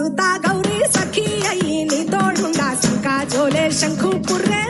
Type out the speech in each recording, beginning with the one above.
सुता गौरी सखी अईली दोडुंगा शंका झोले शंखु पुर्रे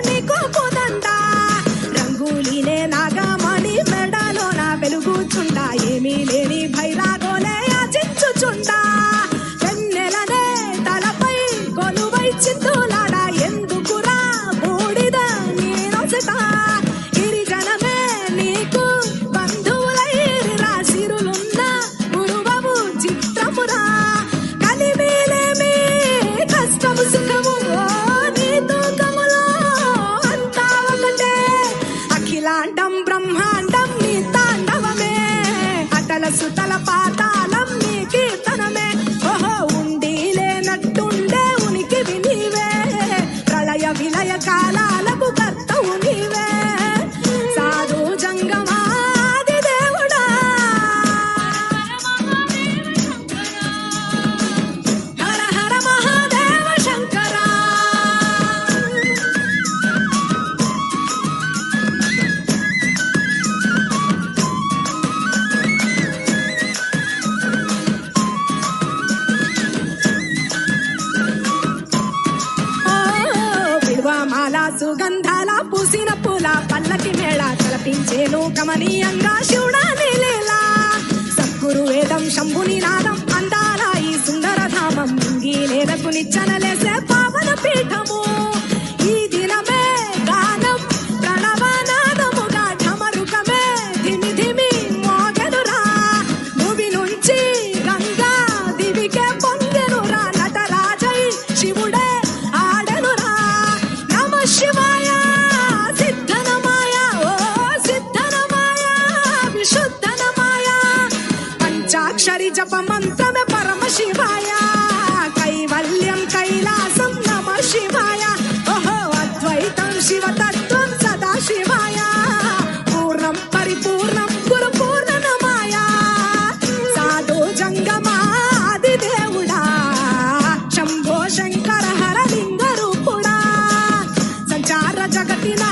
లోకమనీయంగా శివుడా నిలేలా. సద్గురు వేదం శంభుని నాదం జప మంత్రమే పరమ శివాయ కైవల్యం కైలాసం నమ శివాయ ఓహో అద్వైతం శివ తత్వం సదా శివాయ పూర్ణం పరిపూర్ణం గురు పూర్ణనమాయ సాధు జంగమాది దేవుడా. శంభో శంకర హర లింగ రూపుడా. సంచార జగతినా